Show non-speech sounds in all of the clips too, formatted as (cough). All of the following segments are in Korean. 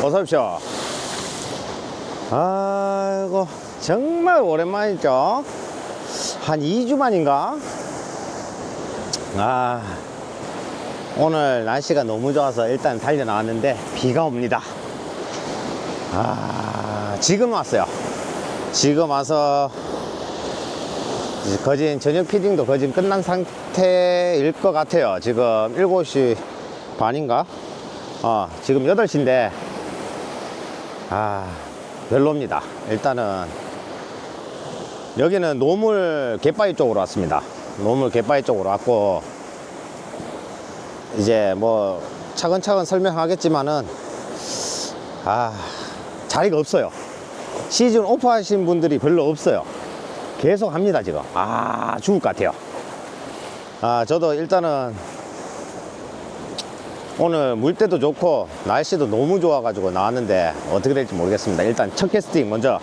어서 오십시오. 아이고, 정말 오랜만이죠? 한 2주 만인가? 아, 오늘 날씨가 너무 좋아서 일단 달려 나왔는데 비가 옵니다. 아, 지금 왔어요. 지금 와서 거진 저녁 피딩도 거진 끝난 상태일 것 같아요. 지금 7시 반인가? 어, 지금 8시인데, 아, 별로입니다. 일단은, 여기는 노물 갯바위 쪽으로 왔습니다. 노물 갯바위 쪽으로 왔고, 이제 뭐, 차근차근 설명하겠지만은, 아, 자리가 없어요. 시즌 오프 하신 분들이 별로 없어요. 계속 합니다, 지금. 아, 죽을 것 같아요. 아, 저도 일단은 오늘 물때도 좋고 날씨도 너무 좋아가지고 나왔는데 어떻게 될지 모르겠습니다. 일단 첫 캐스팅 먼저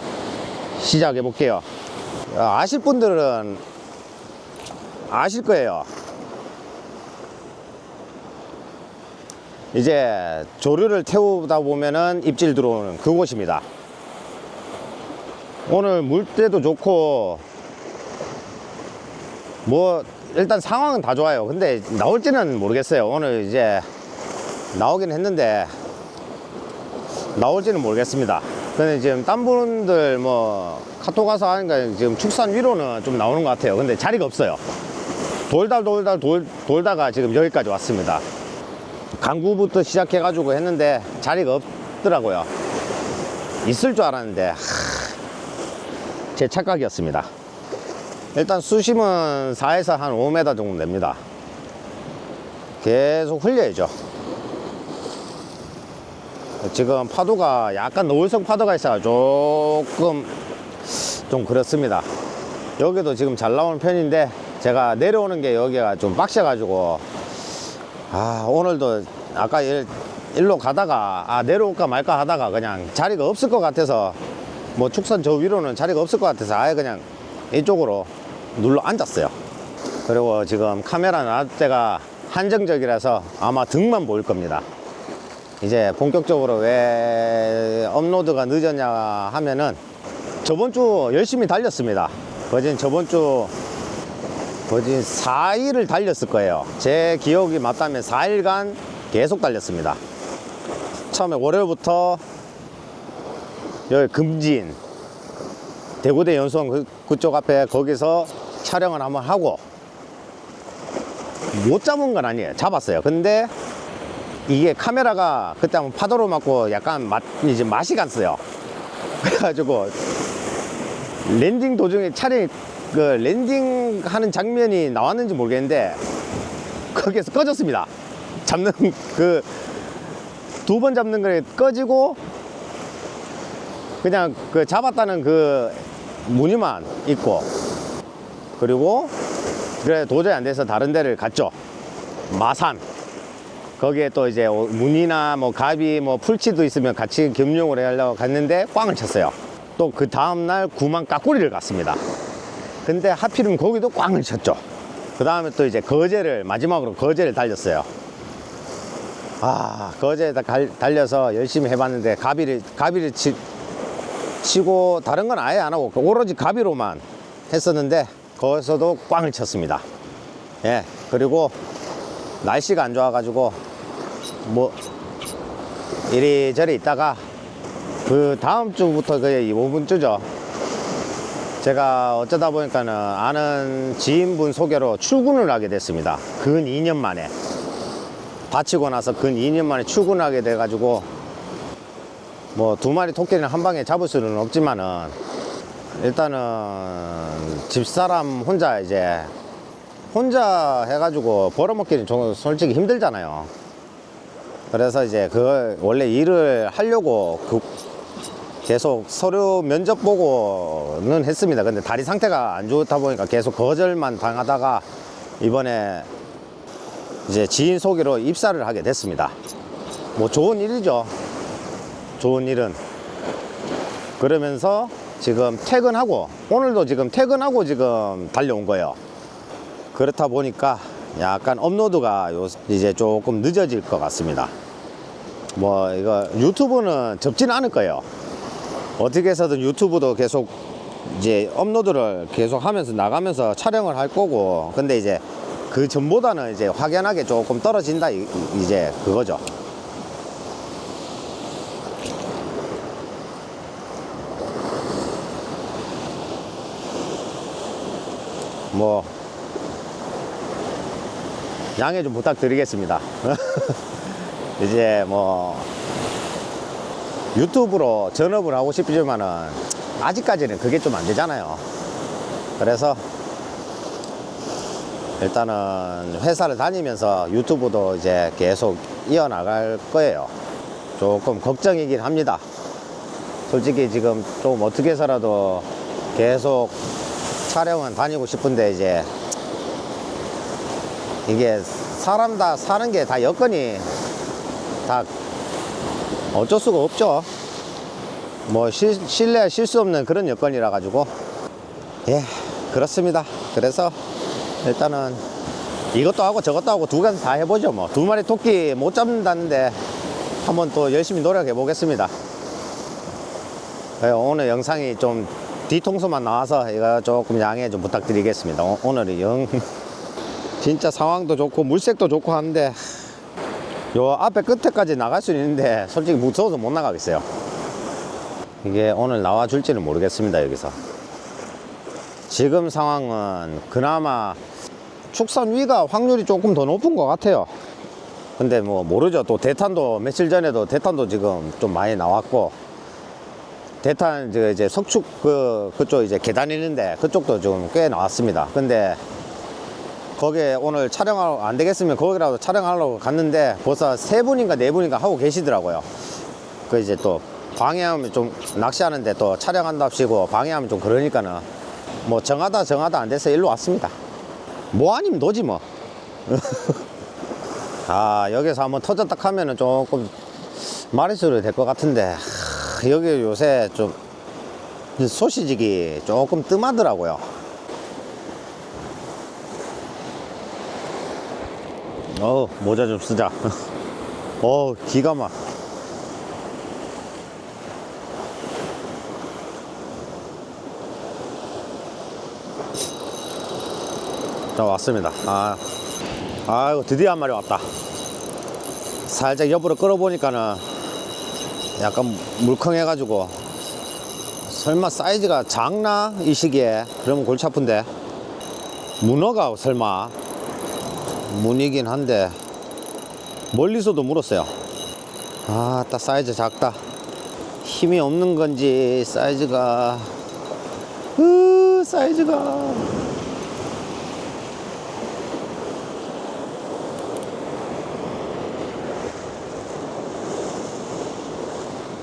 시작해 볼게요. 아, 아실 분들은 아실 거예요. 이제 조류를 태우다 보면은 입질 들어오는 그곳입니다. 오늘 물때도 좋고 뭐 일단 상황은 다 좋아요. 근데 나올지는 모르겠어요. 오늘 이제 나오긴 했는데 나올지는 모르겠습니다. 근데 지금 딴 분들 뭐 카톡 가서 하니까 지금 축산 위로는 좀 나오는 것 같아요. 근데 자리가 없어요. 돌다 돌다 돌, 돌다가 지금 여기까지 왔습니다. 강구부터 시작해 가지고 했는데 자리가 없더라고요. 있을 줄 알았는데 하, 제 착각이었습니다. 일단 수심은 4에서 한 5m 정도 됩니다. 계속 흘려야죠. 지금 파도가 약간 노을성 파도가 있어서 조금 좀 그렇습니다. 여기도 지금 잘 나오는 편인데 제가 내려오는 게 여기가 좀 빡셔가지고 아 오늘도 아까 일, 일로 가다가 아 내려올까 말까 하다가 그냥 자리가 없을 것 같아서 뭐 축산 저 위로는 자리가 없을 것 같아서 아예 그냥 이쪽으로 눌러 앉았어요. 그리고 지금 카메라 놔둘 때가 한정적이라서 아마 등만 보일 겁니다. 이제 본격적으로 왜 업로드가 늦었냐 하면은 저번 주 열심히 달렸습니다. 거진 저번 주 거진 4일을 달렸을 거예요. 제 기억이 맞다면 4일간 계속 달렸습니다. 처음에 월요일부터 여기 금진 대구대 연수원 그, 그쪽 앞에 거기서 촬영을 한번 하고 못 잡은 건 아니에요. 잡았어요. 근데 이게 카메라가 그때 한번 파도로 맞고 약간 맛, 이제 맛이 갔어요. (laughs) 그래가지고 랜딩 도중에 차량이 그 랜딩 하는 장면이 나왔는지 모르겠는데 거기에서 꺼졌습니다. 잡는 그 두 번 잡는 거에 꺼지고 그냥 그 잡았다는 그 무늬만 있고 그리고 그래 도저히 안 돼서 다른 데를 갔죠. 마산 거기에 또 이제 무늬나 뭐 가비 뭐 풀치도 있으면 같이 겸용을 해 하려고 갔는데 꽝을 쳤어요. 또 그 다음날 구만 까꾸리를 갔습니다. 근데 하필이면 거기도 꽝을 쳤죠. 그 다음에 또 이제 거제를 마지막으로 거제를 달렸어요. 아 거제에다 갈- 달려서 열심히 해봤는데 가비를 가비를 치, 치고 다른 건 아예 안 하고 오로지 가비로만 했었는데 거기서도 꽝을 쳤습니다. 예 그리고 날씨가 안 좋아가지고 뭐 이리저리 있다가 그 다음 주부터 거의 5분 주죠. 제가 어쩌다 보니까는 아는 지인분 소개로 출근을 하게 됐습니다. 근 2년 만에. 다치고 나서 근 2년 만에 출근하게 돼 가지고 뭐 두 마리 토끼를 한 방에 잡을 수는 없지만은 일단은 집사람 혼자 이제 혼자 해가지고 벌어먹기는 좀 솔직히 힘들잖아요. 그래서 이제 그 원래 일을 하려고 그 계속 서류 면접 보고는 했습니다. 근데 다리 상태가 안 좋다 보니까 계속 거절만 당하다가 이번에 이제 지인 소개로 입사를 하게 됐습니다. 뭐 좋은 일이죠. 좋은 일은. 그러면서 지금 퇴근하고, 오늘도 지금 퇴근하고 지금 달려온 거예요. 그렇다 보니까 약간 업로드가 요- 이제 조금 늦어질 것 같습니다. 뭐 이거 유튜브는 접지는 않을 거예요. 어떻게 해서든 유튜브도 계속 이제 업로드를 계속 하면서 나가면서 촬영을 할 거고 근데 이제 그 전보다는 이제 확연하게 조금 떨어진다 이제 그거죠. 뭐 양해 좀 부탁드리겠습니다. (laughs) 이제 뭐 유튜브로 전업을 하고 싶지만은 아직까지는 그게 좀 안 되잖아요. 그래서 일단은 회사를 다니면서 유튜브도 이제 계속 이어나갈 거예요. 조금 걱정이긴 합니다. 솔직히 지금 좀 어떻게 해서라도 계속 촬영은 다니고 싶은데 이제 이게 사람 다 사는 게 다 여건이 다 어쩔 수가 없죠. 뭐 실, 실내 실수 없는 그런 여건이라 가지고 예 그렇습니다. 그래서 일단은 이것도 하고 저것도 하고 두 가지 다 해보죠. 뭐 두 마리 토끼 못 잡는다는데 한번 또 열심히 노력해 보겠습니다. 예, 오늘 영상이 좀 뒤통수만 나와서 이거 조금 양해 좀 부탁드리겠습니다. 오, 오늘이 영 진짜 상황도 좋고 물색도 좋고 하는데 요 앞에 끝에까지 나갈 수 있는데 솔직히 무서워서 못 나가겠어요. 이게 오늘 나와 줄지는 모르겠습니다 여기서. 지금 상황은 그나마 축산 위가 확률이 조금 더 높은 것 같아요. 근데 뭐 모르죠. 또 대탄도 며칠 전에도 대탄도 지금 좀 많이 나왔고 대탄 저 이제 석축 그 그쪽 이제 계단 있는데 그쪽도 좀꽤 나왔습니다. 근데 거기에 오늘 촬영하러 안 되겠으면 거기라도 촬영하려고 갔는데 벌써 세 분인가 네 분인가 하고 계시더라고요. 그 이제 또 방해하면 좀 낚시하는데 또 촬영한답시고 방해하면 좀 그러니까는 뭐 정하다 정하다 안 돼서 일로 왔습니다. 뭐 아니면 노지 뭐. (laughs) 아 여기서 한번 터졌다 하면은 조금 마리수를 될것 같은데 하, 여기 요새 좀 소시지기 조금 뜸하더라고요. 어 모자 좀 쓰자. (laughs) 어 기가 막. 자 왔습니다. 아, 아이고 드디어 한 마리 왔다. 살짝 옆으로 끌어보니까는 약간 물컹해가지고 설마 사이즈가 작나 이 시기에 그러면 골치 아픈데 문어가 설마 문이긴 한데 멀리서도 물었어요. 아, 딱 사이즈 작다. 힘이 없는 건지 사이즈가 으 사이즈가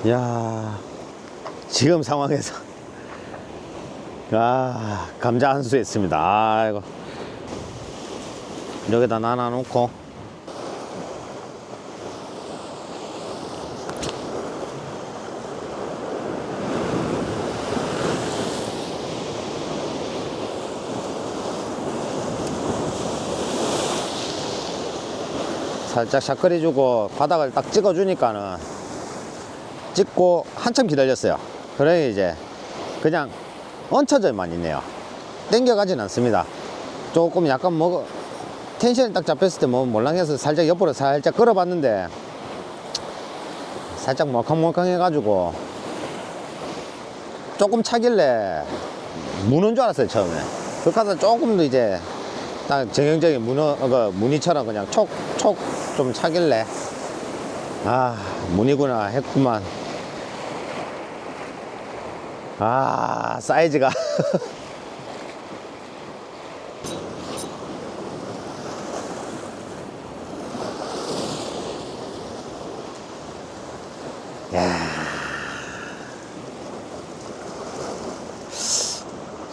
야 지금 상황에서 아 감자 한수 했습니다 아이고 여기다 나눠 놓고. 살짝 샤크리 주고 바닥을 딱 찍어 주니까는 찍고 한참 기다렸어요. 그래 이제 그냥 얹혀져만 있네요. 땡겨 가진 않습니다. 조금 약간 뭐 텐션이 딱 잡혔을 때 뭐 몰랑해서 살짝 옆으로 살짝 끌어봤는데 살짝 몰캉몰캉 해가지고 조금 차길래 무는 줄 알았어요 처음에. 그까서 조금 더 이제 딱 정형적인 문어 그 무늬처럼 그냥 촉 촉 좀 차길래 아 무늬구나 했구만. 아 사이즈가 (laughs)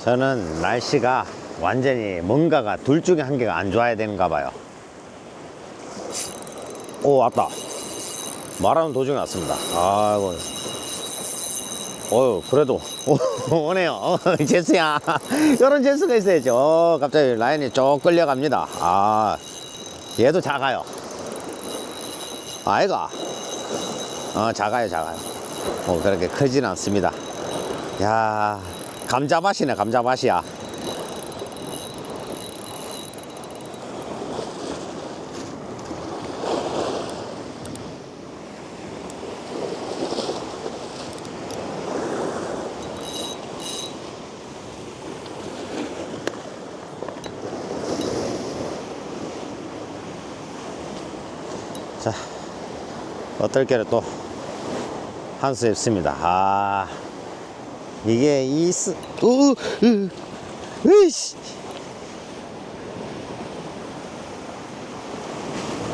저는 날씨가 완전히 뭔가가 둘 중에 한 개가 안 좋아야 되는가 봐요. 오, 왔다. 말하는 도중에 왔습니다. 아이고. 어유 그래도 오, (laughs) 오네요. 어, 제스야. 이런 제스가 있어야죠. 어, 갑자기 라인이 쭉 끌려갑니다. 아, 얘도 작아요. 아이가. 어, 작아요, 작아요. 뭐 그렇게 크진 않습니다. 야, 감자밭이네, 감자밭이야. 자, 어떨게를 또한수 있습니다. 아, 이게 이 스, 으, 으, 으이씨.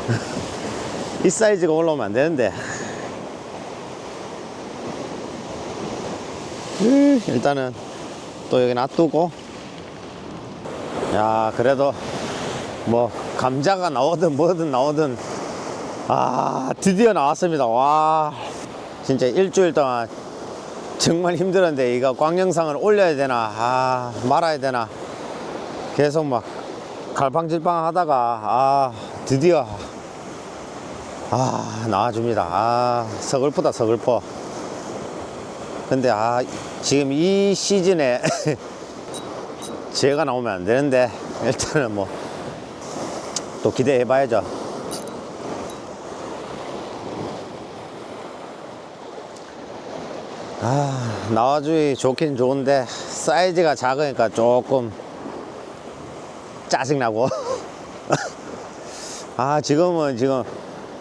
(laughs) 이 사이즈가 올라오면 안 되는데. 으, 일단은 또 여기 놔두고. 야, 그래도 뭐 감자가 나오든 뭐든 나오든 아 드디어 나왔습니다 와 진짜 일주일 동안 정말 힘들었는데 이거 꽝 영상을 올려야 되나? 아 말아야 되나? 계속 막 갈팡질팡 하다가 아 드디어. 아 나와줍니다. 아 서글프다 서글퍼. 근데 아 지금 이 시즌에 (laughs) 제가 나오면 안 되는데 일단은 뭐 또 기대해 봐야죠. 아, 나와주기 좋긴 좋은데 사이즈가 작으니까 조금 짜증나고. (laughs) 아, 지금은 지금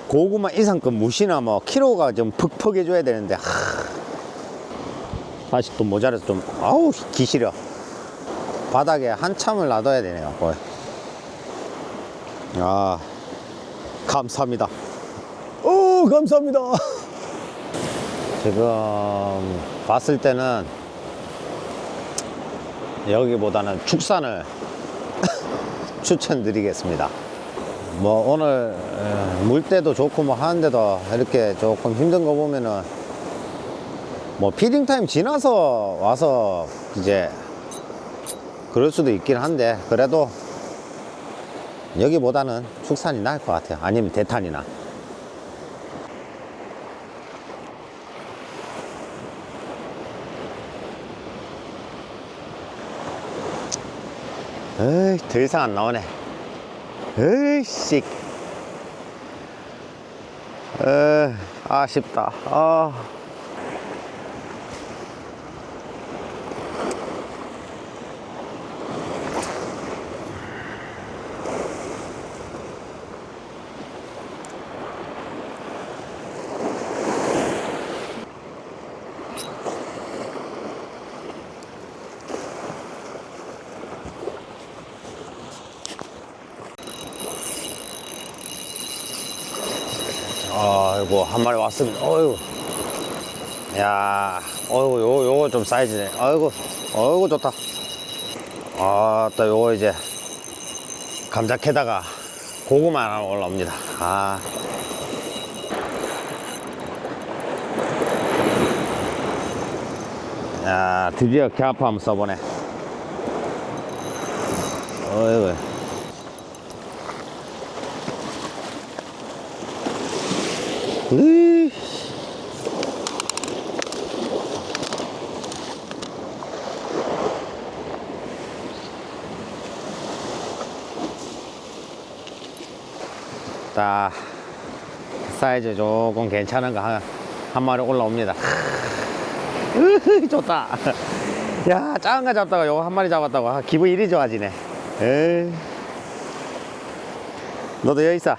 고구마 이상급 무시나 뭐 키로가 좀 퍽퍽 해 줘야 되는데 하, 아직도 모자라서 좀 아우 기시려. 바닥에 한참을 놔둬야 되네요. 거의. 아, 감사합니다. 오, 감사합니다. (laughs) 지금 봤을 때는 여기보다는 축산을 (laughs) 추천드리겠습니다. 뭐 오늘 에, 물때도 좋고 뭐 하는데도 이렇게 조금 힘든 거 보면은 뭐 피딩 타임 지나서 와서 이제 그럴 수도 있긴 한데 그래도 여기보다는 축산이 나을 것 같아요. 아니면 대탄이나. 에이, 더 이상 안 나오네. 에이씨. 에, 아쉽다. 아. 아이고, 한 마리 왔습니다. 어이구. 야, 어이구, 요거, 요거 좀 사이즈네. 아이고, 어이구, 좋다. 아, 또 요거 이제, 감자 캐다가 고구마 하나 올라옵니다. 아. 야, 드디어 개아파 한번 써보네. 어이구. 으이. 자, 사이즈 조금 괜찮은 거 한, 한 마리 올라옵니다. 으흐, (laughs) 좋다. (laughs) 야, 작은 거 잡다가 요거 한 마리 잡았다고. 아, 기분 이리 좋아지네. 에이. 너도 여기 있어.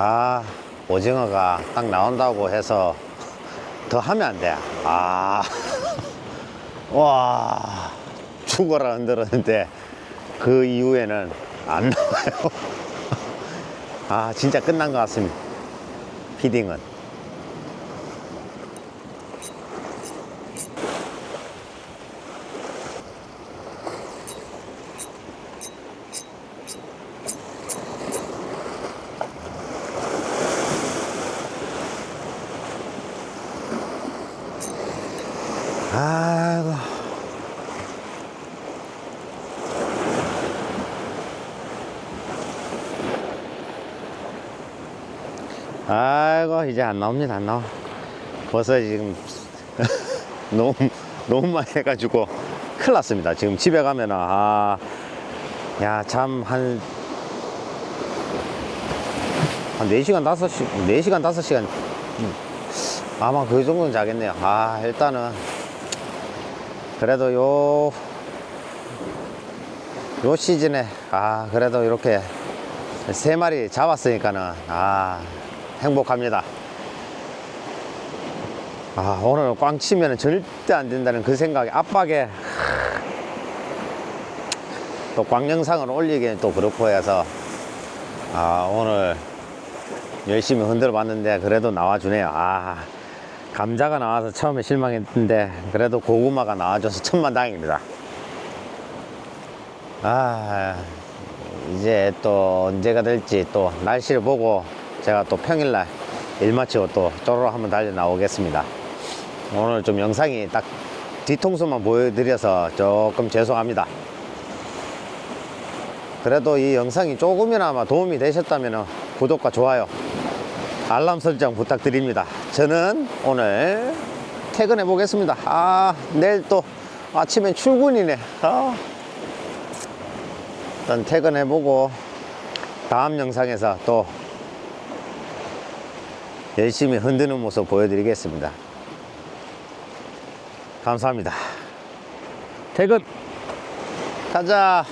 아, 오징어가 딱 나온다고 해서 더 하면 안 돼. 아, (laughs) 와, 죽어라 흔들었는데 그 이후에는 안 나와요. (laughs) 아, 진짜 끝난 것 같습니다. 피딩은. 이제 안 나옵니다, 안 나와. 벌써 지금 (laughs) 너무, 너무 많이 해가지고 큰일 났습니다. 지금 집에 가면은, 아, 야, 참, 한, 한 4시간, 5시, 4시간, 5시간. 아마 그 정도는 자겠네요. 아, 일단은. 그래도 요, 요 시즌에, 아, 그래도 이렇게 세 마리 잡았으니까는, 아, 행복합니다. 아, 오늘 꽝 치면 절대 안 된다는 그 생각에 압박에 또꽝 영상을 올리기엔 또 그렇고 해서 아, 오늘 열심히 흔들어 봤는데 그래도 나와주네요. 아, 감자가 나와서 처음에 실망했는데 그래도 고구마가 나와줘서 천만 다행입니다. 아, 이제 또 언제가 될지 또 날씨를 보고 제가 또 평일날 일 마치고 또 쪼로로 한번 달려 나오겠습니다. 오늘 좀 영상이 딱 뒤통수만 보여드려서 조금 죄송합니다. 그래도 이 영상이 조금이나마 도움이 되셨다면 구독과 좋아요, 알람 설정 부탁드립니다. 저는 오늘 퇴근해 보겠습니다. 아, 내일 또 아침엔 출근이네. 아. 일단 퇴근해 보고 다음 영상에서 또 열심히 흔드는 모습 보여드리겠습니다. 감사합니다. 퇴근! 가자!